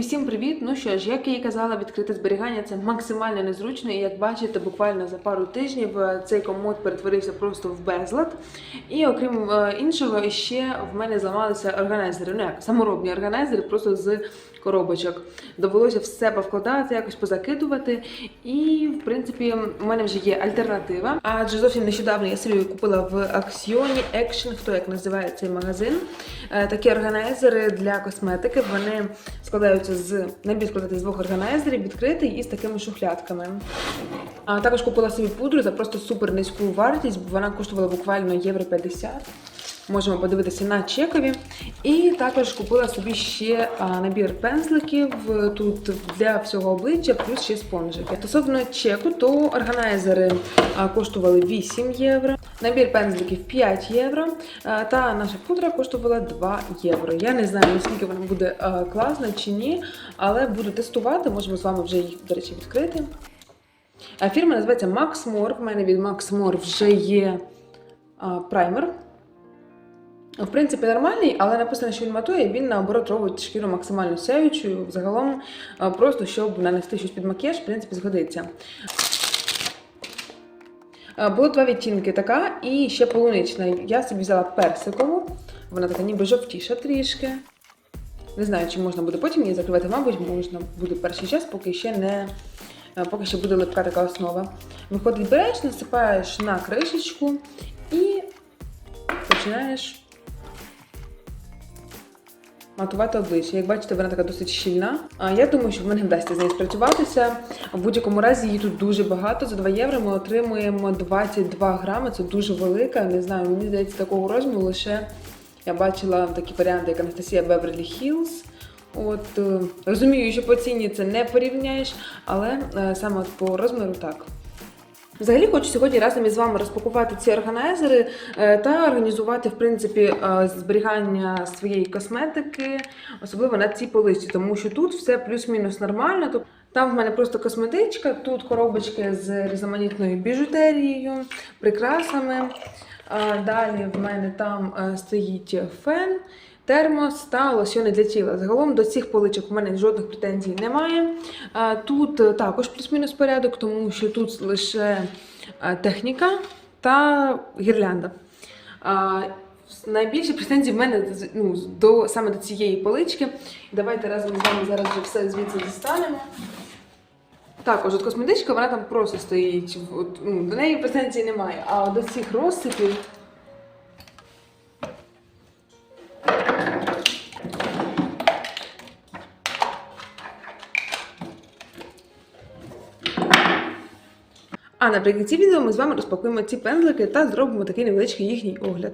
Усім привіт! Ну що ж, як я і казала, відкрите зберігання це максимально незручно. І як бачите, буквально за пару тижнів е, цей комод перетворився просто в безлад. І окрім е, іншого, ще в мене зламалися органайзери. Ну як саморобні органайзери, просто з коробочок. Довелося все повкладати, якось позакидувати. І в принципі, у мене вже є альтернатива. Адже зовсім нещодавно я собі купила в Аксіоні Action, хто як називає цей магазин. Е, Такі органайзери для косметики. Вони складаються з набір складати з двох органайзерів, відкритий і з такими шухлядками. А також купила собі пудру за просто супер низьку вартість, бо вона коштувала буквально євро 50. Можемо подивитися на чекові. І також купила собі ще набір пензликів е, тут для всього обличчя, плюс ще спонжики. Стосовно чеку, то органайзери коштували 8 євро, набір пензликів 5 євро, та наша пудра коштувала 2 євро. Я не знаю, наскільки вона буде класна чи ні, але буду тестувати. Можемо з вами вже їх, до речі, відкрити. Фірма називається Max More. В мене від Max More вже є праймер. В принципі, нормальний, але написано, що він матує, він наоборот робить шкіру максимально сяючою. Загалом, просто щоб нанести щось під макіяж, в принципі, згодиться. А, Було два відтінки така і ще полунична. Я собі взяла персикову, вона така ніби жовтіша трішки. Не знаю, чи можна буде потім її закривати, мабуть, можна буде перший час, поки ще не е, поки ще буде липка така основа. Виходить, береш, насипаєш на кришечку і починаєш матувати обличчя. Як бачите, вона така досить щільна. А я думаю, що в мене вдасться з нею спрацюватися. В будь-якому разі її тут дуже багато. За 2 євро ми отримуємо 22 грами. Це дуже велика. Не знаю, мені здається, такого розміру лише я бачила такі варіанти, як Анастасія Беверлі Хіллз. От е, розумію, що по ціні це не порівняєш, але е, саме по розміру так. Взагалі хочу сьогодні разом із вами розпакувати ці органайзери е, та організувати в принципі е, зберігання своєї косметики, особливо на цій поличці, тому що тут все плюс-мінус нормально. Там в мене просто косметичка, тут коробочки з різноманітною біжутерією, прикрасами. Далі в мене там е, стоїть фен, термос та лосьони для тіла. Загалом до цих поличок в мене жодних претензій немає. Тут е, також плюс-мінус порядок, тому що тут лише е, техніка та гірлянда. Найбільше претензій в мене ну, до, саме до цієї полички. Давайте разом з вами зараз вже все звідси дістанемо. Також от косметичка, вона там просто стоїть. От, ну, до неї претензій немає. А до цих розсипів. А наприкінці відео ми з вами розпакуємо ці пензлики та зробимо такий невеличкий їхній огляд.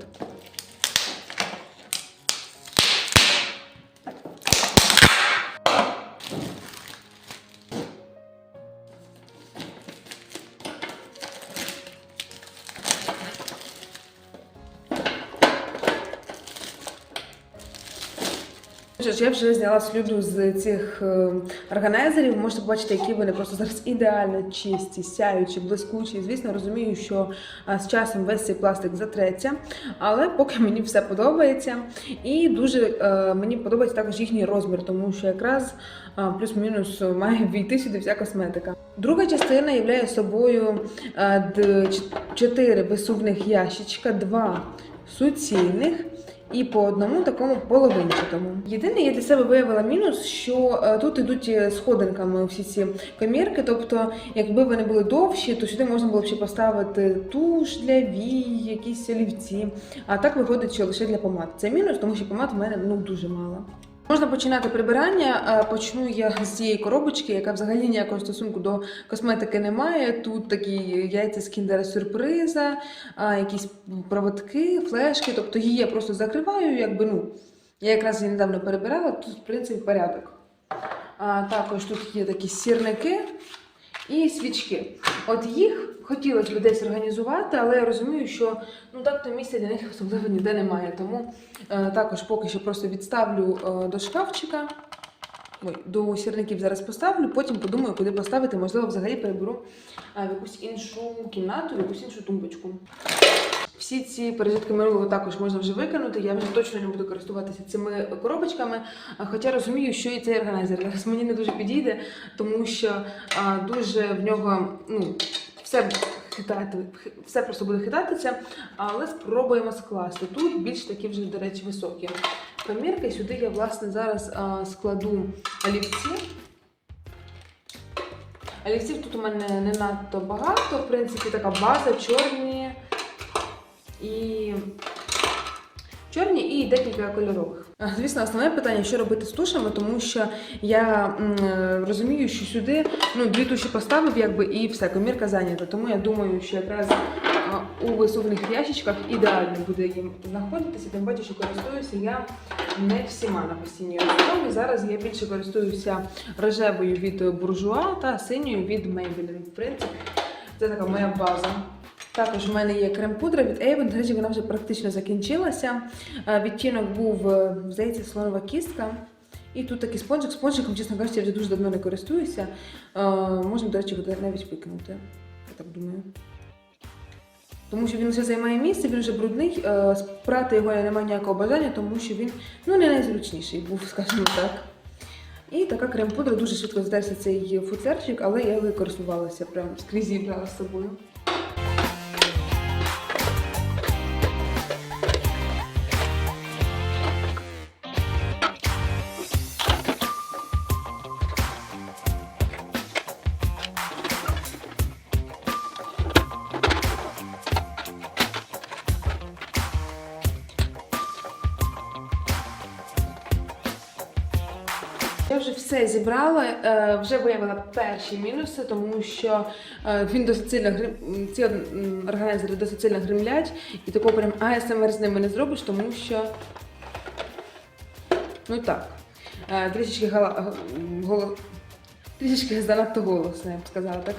Що я вже зняла слюду з цих е, органайзерів. Можете побачити, які вони просто зараз ідеально чисті, сяючі, блискучі. Звісно, розумію, що е, з часом весь цей пластик затреться, але поки мені все подобається. І дуже е, мені подобається також їхній розмір, тому що якраз плюс-мінус має війти сюди вся косметика. Друга частина являє собою чотири безсувних ящичка, два суцільних і по одному такому половинчатому. Єдине, я для себе виявила мінус, що е, тут ідуть е, сходинками всі ці комірки. Тобто, якби вони були довші, то сюди можна було б ще поставити туш для вій, якісь олівці. А так виходить, що лише для помад. Це мінус, тому що помад в мене ну дуже мало. Можна починати прибирання. Е, Почну я з цієї коробочки, яка взагалі ніякого стосунку до косметики не має. Тут такі яйця з кіндера сюрприза, якісь проводки, флешки. Тобто її я просто закриваю, якби ну. Я якраз її недавно перебирала, тут, в принципі, порядок. А, також тут є такі сірники і свічки. От їх хотілося б десь організувати, але я розумію, що ну так то місця для них особливо ніде немає. Тому е, також поки що просто відставлю е, до шкафчика. Ой, до сірників зараз поставлю, потім подумаю, куди поставити. Можливо, взагалі переберу е, в якусь іншу кімнату, в якусь іншу тумбочку. Всі ці пережитки минулого також можна вже викинути. Я вже точно не буду користуватися цими коробочками. Хоча розумію, що і цей органайзер зараз мені не дуже підійде, тому що а, дуже в нього ну, все хитати, все просто буде хитатися, але спробуємо скласти. Тут більш такі вже, до речі, високі помірки. Сюди я власне зараз складу олівці. Олівців тут у мене не надто багато, в принципі, така база, чорні і чорні і декілька кольорових. Звісно, основне питання, що робити з тушами, тому що я е, розумію, що сюди ну, дві туші поставив, якби і все, комірка зайнята. Тому я думаю, що якраз у висувних ящичках ідеально буде їм знаходитися, тим паче, що користуюся я не всіма на постійній основі. Зараз я більше користуюся рожевою від буржуа та синьою від Maybelline. В принципі, це така моя база. Також в мене є крем-пудра від Avon. До речі, вона вже практично закінчилася. Е, Відтінок був, е, здається, слонова кістка. І тут такий спонжик. Спонжиком, чесно кажучи, я вже дуже давно не користуюся. Е, Можна, до речі, навіть викинути. Я так думаю. Тому що він вже займає місце, він вже брудний. Спрати його я не маю ніякого бажання, тому що він ну, не найзручніший був, скажімо так. І така крем-пудра дуже швидко здерся цей фуцерчик, але я його користувалася прям скрізь брала з собою. Все зібрала, е, вже виявила перші мінуси, тому що е, він досить сильно ці органайзери досить сильно гримлять, і такого прям АСМР з ними не зробиш, тому що. Ну так. е, Трішечки гала... Гол... Трішечки занадто голосно, я б сказала так.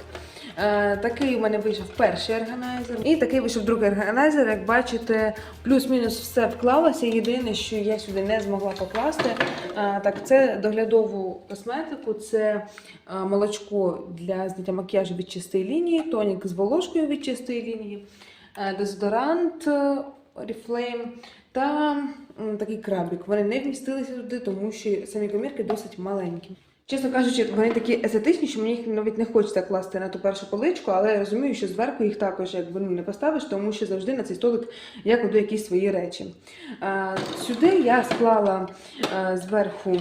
Е, такий у мене вийшов перший органайзер. І такий вийшов другий органайзер. Як бачите, плюс-мінус все вклалося. Єдине, що я сюди не змогла покласти, е, так це доглядову косметику, це е, молочко для зняття макіяжу від чистої лінії, тонік з волошкою від чистої лінії, дезодорант Oriflame та такий крабик. Вони не вмістилися туди, тому що самі комірки досить маленькі. Чесно кажучи, вони такі естетичні, що мені їх навіть не хочеться класти на ту першу поличку, але я розумію, що зверху їх також якби ну, не поставиш, тому що завжди на цей столик я кладу якісь свої речі. Сюди я склала зверху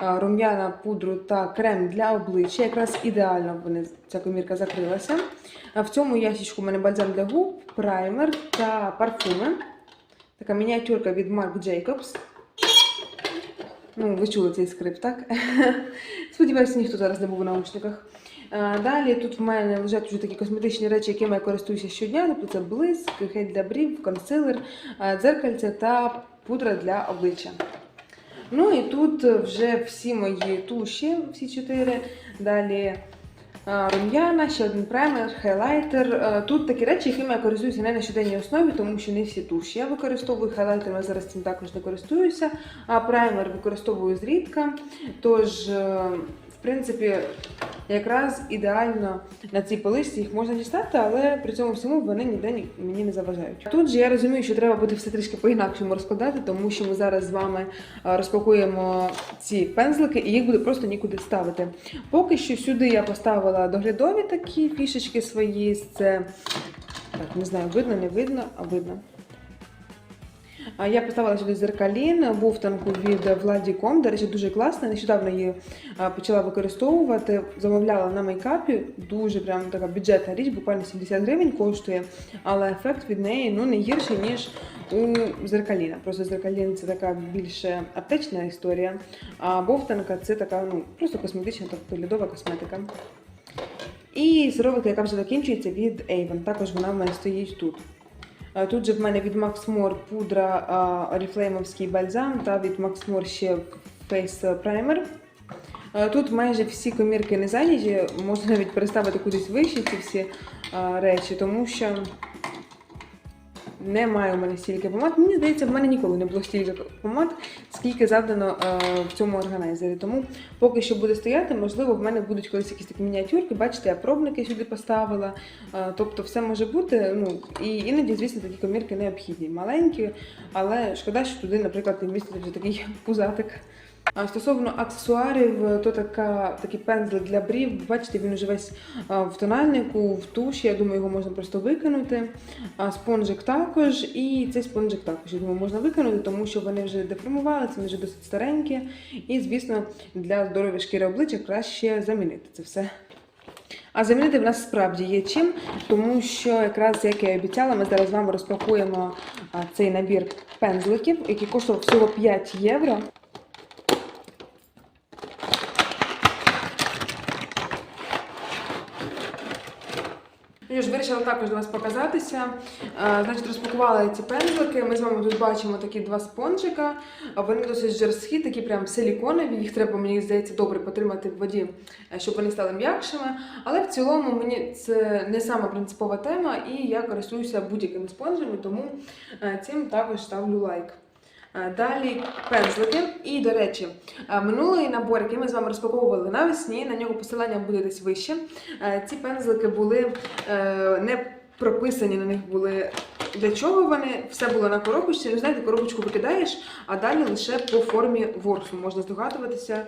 рум'яна, пудру та крем для обличчя. Якраз ідеально вони, ця комірка закрилася. В цьому ящичку у мене бальзам для губ, праймер та парфуми. Така мініатюрка від Marc Jacobs. Ну, ви чули цей скрип, так? Сподіваюся, ніхто зараз не був у наушниках. Далі тут в мене лежать вже такі косметичні речі, якими я користуюся щодня. Тобто це блиск, гель для брів, консилер, дзеркальце та пудра для обличчя. Ну і тут вже всі мої туші, всі чотири. Далі рум'яна, ще один праймер, хайлайтер. Е, Тут такі речі, якими я користуюся не на щоденній основі, тому що не всі туші я використовую. Хайлайтером я зараз цим також не користуюся, а праймер використовую зрідка. Тож, е, в принципі, якраз ідеально на цій поличці їх можна дістати, але при цьому всьому вони ніде ні- мені не заважають. Тут же я розумію, що треба буде все трішки по-інакшому розкладати, тому що ми зараз з вами е, розпакуємо ці пензлики і їх буде просто нікуди ставити. Поки що сюди я поставила доглядові такі фішечки свої. Це так, не знаю, видно, не видно, а видно. Я поставила сюди зеркалін, бовтанку від Vladicom. До речі, дуже класна. Нещодавно її почала використовувати. Замовляла на мейкапі. Дуже прям така бюджетна річ, буквально 70 гривень коштує, але ефект від неї ну, не гірший, ніж у зеркаліна. Просто зеркалін це така більше аптечна історія, а бовтанка це така ну, просто косметична, тобто льодова косметика. І сироватка, яка вже закінчується від Avon. Також вона в мене стоїть тут. Е, Тут же в мене від Max More пудра а, Oriflame бальзам та від Max More ще Primer. Е, Тут майже всі комірки не зайняті, можна навіть переставити кудись вище ці всі речі, тому що немає у мене стільки помад. Мені здається, в мене ніколи не було стільки помад, скільки завдано е, в цьому органайзері. Тому поки що буде стояти, можливо, в мене будуть колись якісь такі мініатюрки. Бачите, я пробники сюди поставила. Е, тобто все може бути. Ну і іноді, звісно, такі комірки необхідні. Маленькі, але шкода, що туди, наприклад, не вмістити вже такий пузатик. А стосовно аксесуарів, то така, такий пензлик для брів. Бачите, він уже весь в тональнику, в туші. Я думаю, його можна просто викинути. А спонжик також, і цей спонжик також. Я думаю, можна викинути, тому що вони вже деформувалися, вони вже досить старенькі. І, звісно, для здоров'я шкіри обличчя краще замінити це все. А замінити в нас справді є чим, тому що якраз як я і обіцяла, ми зараз з вами розпакуємо цей набір пензликів, який коштував всього 5 євро. Ну, ж вирішила також до вас показатися. Е, Значить, розпакувала ці пензлики. Ми з вами тут бачимо такі два спонжика. Вони досить жорсткі, такі прям силіконові. Їх треба, мені здається, добре потримати в воді, е, щоб вони стали м'якшими. Але в цілому мені це не сама принципова тема, і я користуюся будь-якими спонжами, тому е, цим також ставлю лайк. Е, Далі пензлики. І, до речі, е, минулий набор, який ми з вами розпаковували навесні, на нього посилання буде десь вище. Е, Ці пензлики були не прописані, на них були для чого вони. Все було на коробочці. Ну, знаєте, коробочку викидаєш, а далі лише по формі ворсу можна здогадуватися.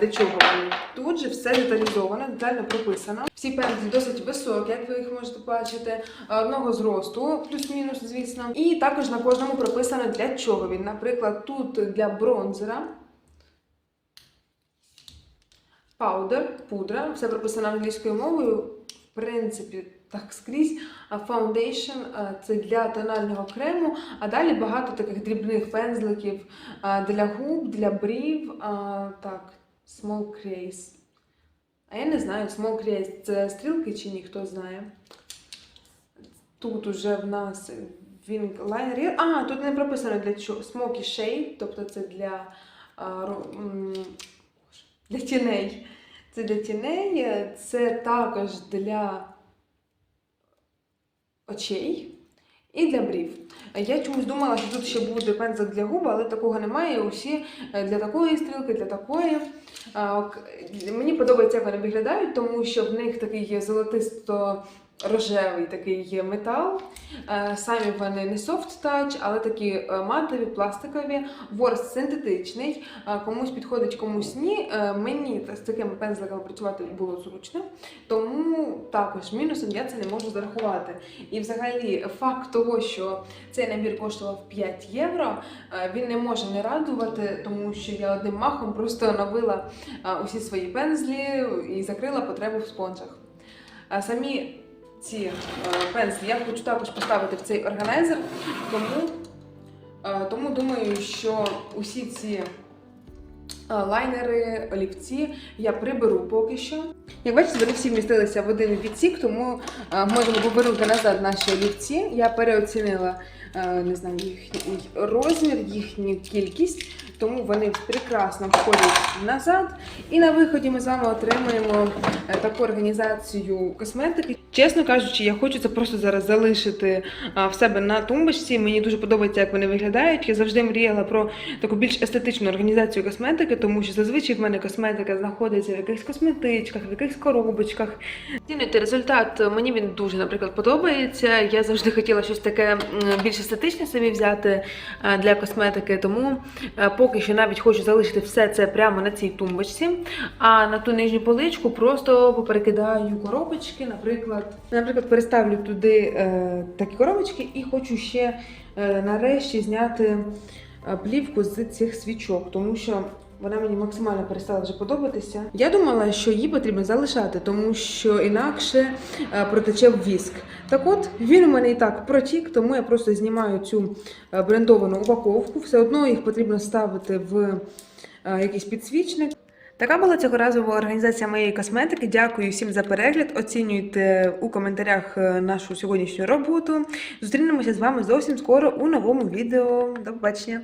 Для чого вони? Тут же все деталізовано, детально прописано. Всі пензлі досить високі, як ви їх можете бачити, одного зросту, плюс-мінус, звісно. І також на кожному прописано для чого він. Наприклад, тут для бронзера. Паудер, пудра, все прописано англійською мовою. В принципі, так скрізь. А, це для тонального крему. А далі багато таких дрібних пензликів для губ, для брів. Так, Small Crease. А я не знаю, Small Crease це стрілки чи ні, хто знає. Тут уже в нас він лайнер. А, тут не прописано для чого. Smoky Shade, тобто це для, а, для тіней. Це для тіней, це також для очей і для брів. Я чомусь думала, що тут ще буде пензлик для губ, але такого немає. Усі е, для такої стрілки, для такої. Мені подобається, як вони виглядають, тому що в них такий є золотисто. Рожевий такий є метал. Е, Самі вони не soft touch, але такі е, матові, пластикові. Ворс синтетичний. Е, Комусь підходить, комусь ні. Мені з такими пензликами працювати було зручно, тому також мінусом я це не можу зарахувати. І взагалі факт того, що цей набір коштував 5 євро, він не може не радувати, тому що я одним махом просто оновила е, усі свої пензлі і закрила потребу в спонжах. Самі ці е, пензлі я хочу також поставити в цей органайзер, тому, е, тому думаю, що усі ці е, лайнери, олівці я приберу поки що. Як бачите, вони всі вмістилися в один відсік, тому можемо повернути назад наші олівці. Я переоцінила не знаю, їхній розмір, їхню кількість, тому вони прекрасно входять назад. І на виході ми з вами отримаємо е, таку організацію косметики. Чесно кажучи, я хочу це просто зараз залишити в себе на тумбочці. Мені дуже подобається, як вони виглядають. Я завжди мріяла про таку більш естетичну організацію косметики, тому що зазвичай в мене косметика знаходиться в якихось косметичках, в якихось коробочках. Цінуйте результат. Мені він дуже, наприклад, подобається. Я завжди хотіла щось таке більш естетичне собі взяти е, для косметики, тому е, поки що навіть хочу залишити все це прямо на цій тумбочці. А на ту нижню поличку просто поперекидаю коробочки, наприклад. Наприклад, переставлю туди е, такі коробочки і хочу ще е, нарешті зняти е, плівку з цих свічок, тому що вона мені максимально перестала вже подобатися. Я думала, що її потрібно залишати, тому що інакше е, протече віск. Так от він у мене і так протік, тому я просто знімаю цю е, брендовану упаковку. Все одно їх потрібно ставити в е, якийсь підсвічник. Така була цього разу організація моєї косметики. Дякую всім за перегляд. Оцінюйте у коментарях нашу сьогоднішню роботу. Зустрінемося з вами зовсім скоро у новому відео. До побачення!